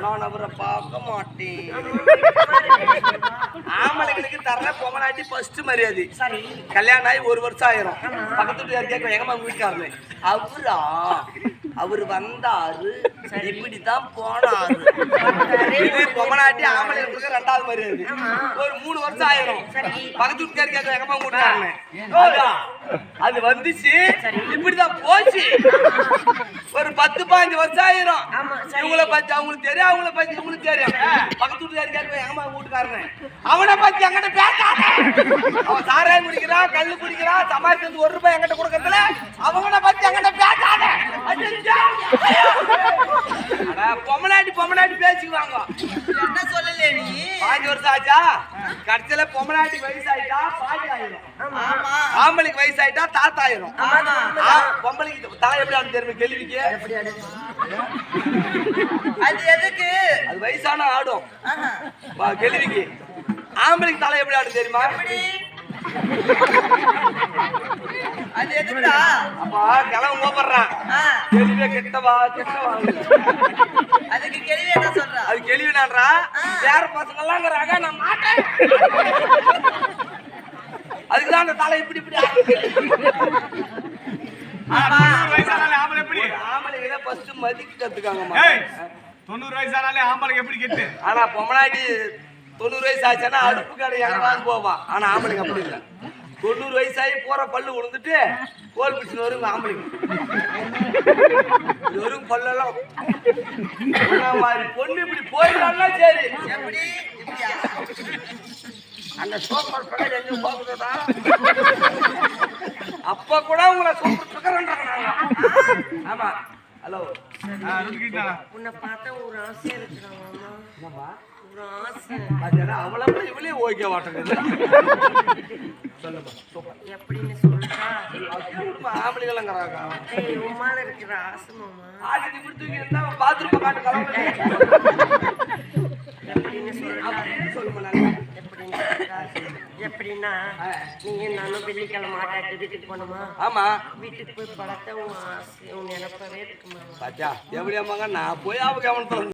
நான் அவரை பார்க்க மாட்டேன். ஆமா. ஆம்பளைங்களுக்கு தர பொம்மனாட்டி ஃபர்ஸ்ட் மரியாதை. சரி. கல்யாணம் ஆகி ஒரு வருஷம் ஆயிரும். பக்கத்து வீட்டுக்காரர் கேட்கும் எங்கம்மா வீட்டுக்காரனு அவரா? அவர் வந்தாரு. இப்படித்தான் போனாரு. இது பொம்மனாட்டி ஆம்பளைங்களுக்கு ரெண்டாவது மரியாதை ஒரு மூணு வருஷம் ஆயிரும். பக்கத்து வீட்டுக்காரர்? கேட்கும் எங்கம்மா அதான். அது வந்துச்சு. இப்படிதான் போச்சு. ஒரு பத்து பதினஞ்சு வருஷம் ஆயிரும். இவங்கள பத்தி அவங்களுக்கு தெரியும் அவங்கள பத்தி இவங்களுக்கு தெரியும். பக்கத்து வீட்டுக்காரர் கேட்கும் எங்கம்மா வீட்டுக்காரனு அவனை பத்தி எங்கிட்ட பேசாத. அவன் சாராயம் குடிக்கிறான் கல்லு குடிக்கிறான் சமாளிச்சு ஒரு ரூபாய் எங்கிட்ட கொடுக்கறதுல அவங்கள பொம்மனாட்டி பொம்மனாட்டி பேசிக்குவாங்க. என்ன சொல்லல நீ? பாஞ்சு வருஷம் ஆச்சா? கடைசியில பொம்மனாட்டி வயசாயிட்டா பாட்டி ஆயிரும். ஆமா. ஆம்பளைக்கு வயசாயிட்டா தாத்தா ஆயிரும். பொம்பளைக்கு தலை எப்படி ஆடும் தெரியுமா கேள்விக்கு? அது எதுக்கு? அது வயசான ஆடும். கேள்விக்கு. ஆம்பளைக்கு தலை எப்படி ஆடும் தெரியுமா? அது எதுக்குடா? அப்பா கிளம்ப கோபடுறான் கேள்வியே கெட்டவா கெட்டவா? அதுக்கு கேள்வி என்ன சொல்றா? அது கேள்வினான்றா? வேற பசங்கெல்லாம் நான் மாட்டேன். அதுக்குதான் அந்த தலை இப்படி இப்படி ஆம்பளை மதிக்க கத்துக்காங்கம்மா. ஏய் தொண்ணூறு வயசானாலே ஆம்பளைக்கு எப்படி கெட்டு? ஆனா பொம்மனாட்டி தொண்ணூறு வயசு ஆச்சுன்னா அடுப்பு கடை எங்கேயாவது போவான். ஆனா ஆம்பளைங்க அப்படி இல்லை. தொண்ணூறு வயசாகி போற பல்லு விழுந்துட்டு கோல் பிடிச்சின்னு வரும் ஆம்பளைங்க. வரும் பல்லெல்லாம். மாதிரி பொண்ணு இப்படி போயிடலாம்னா சரி. எப்படி? அந்த சோப்பர் கடை எங்க போகுதுடா அப்ப கூட உங்களை சூப்பர் ஆமா. ஹலோ உன்னை பார்த்தா ஒரு ஆசை இருக்கிறாங்க ஒரு ஆசை விட இவளே ஓகே வாட்டங்க எப்படின்னு சொல்றா ஆம்பளைங்களாங்கிறாங்க உமால இருக்கிற ஆசை மாமா ஆடி இப்படி தூக்கி இருந்தா பாத்ரூம் காட்டு எப்படின்னா நீங்க நானும் வெள்ளிக்கிழமை ஆட்டாட்டு வீட்டுக்கு போனோமா ஆமா. வீட்டுக்கு போய் படத்தை உன் ஆசை உன் நினைப்பவே இருக்கு மாமா. பாச்சா எப்படியாமாங்க நான் போய் அவங்க